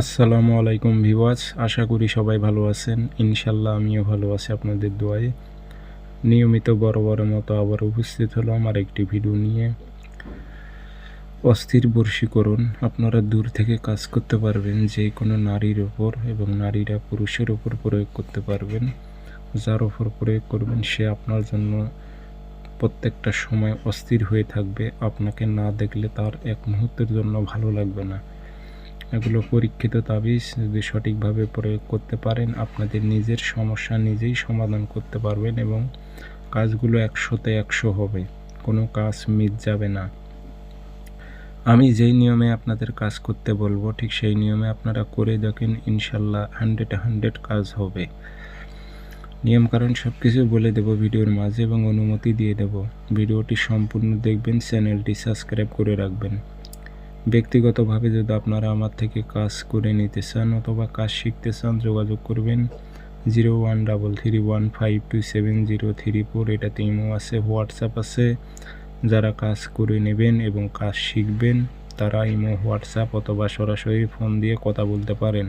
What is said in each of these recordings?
আসসালামু আলাইকুম ভিওয়াজ আশা করি সবাই ভালো আছেন। ইনশাল্লাহ আমিও ভালো আছি আপনাদের দোয়ায়। নিয়মিত বড় বড় মতো আবার উপস্থিত হলো আমার একটি ভিডিও নিয়ে। অস্থির বর্ষীকরণ, আপনারা দূর থেকে কাজ করতে পারবেন, যে কোনো নারীর ওপর এবং নারীরা পুরুষের ওপর প্রয়োগ করতে পারবেন। যার ওপর প্রয়োগ করবেন, সে আপনার জন্য প্রত্যেকটা সময় অস্থির হয়ে থাকবে। আপনাকে না দেখলে তার এক মুহূর্তের জন্য ভালো লাগবে না। এগুলো পরীক্ষিত তাবিজ যদি সঠিকভাবে প্রয়োগ করতে পারেন, আপনাদের নিজের সমস্যা নিজেই সমাধান করতে পারবেন এবং কাজগুলো একশোতে একশো হবে। কোনো কাজ মিট যাবে না। আমি যেই নিয়মে আপনাদের কাজ করতে বলব, ঠিক সেই নিয়মে আপনারা করে দেখেন, ইনশাল্লাহ হান্ড্রেড হান্ড্রেড কাজ হবে। নিয়মকানুন সব কিছু বলে দেব ভিডিওর মাঝে এবং অনুমতি দিয়ে দেব। ভিডিওটি সম্পূর্ণ দেখবেন, চ্যানেলটি সাবস্ক্রাইব করে রাখবেন। ব্যক্তিগতভাবে যদি আপনারা আমার থেকে কাজ করে নিতে চান অথবা কাজ শিখতে চান, যোগাযোগ করবেন zero one double three one five two seven zero three four. এটাতে ইমো আছে, হোয়াটসঅ্যাপ আছে। যারা কাজ করে নেবেন এবং কাজ শিখবেন, তারা ইমো, হোয়াটসঅ্যাপ অথবা সরাসরি ফোন দিয়ে কথা বলতে পারেন।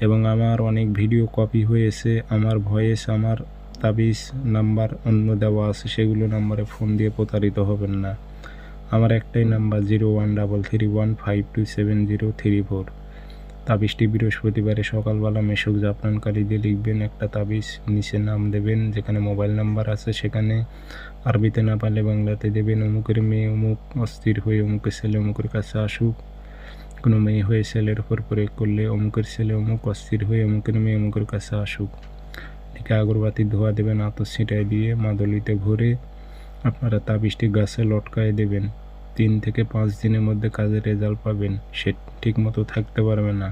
এবং আমার অনেক ভিডিও কপি হয়েছে, আমার ভয়েস, আমার তাবিজ নাম্বার অন্য দেওয়া আছে, সেগুলো নাম্বারে ফোন দিয়ে প্রতারিত হবেন না। আমার একটাই number zero one double three one five two seven zero three four. তাবিজটি বৃহস্পতিবারে সকালবেলা মেশক জাফরানকারী দিয়ে লিখবেন একটা তাবিজ নিচে নাম দেবেন, যেখানে মোবাইল নাম্বার আছে সেখানে। আরবিতে না পারলে বাংলাতে দেবেন, অমুকের মেয়ে অমুক অস্থির হয়ে অমুকের ছেলে অমুকের কাছে আসুক। কোনো মেয়ে হয়ে ছেলের উপর প্রয়োগ করলে অমুকের ছেলে অমুক অস্থির হয়ে অমুকের মেয়ে অমুকের কাছে আসুক। এদিকে আগরবাতি ধোয়া দেবেন, আতর ছিটাই দিয়ে মাদলিতে ভরে আপনারা তাবিজটি গাছে লটকায় দেবেন। তিন থেকে পাঁচ দিনের মধ্যে কাজের রেজাল্ট পাবেন। সে ঠিকমতো থাকতে পারবে না।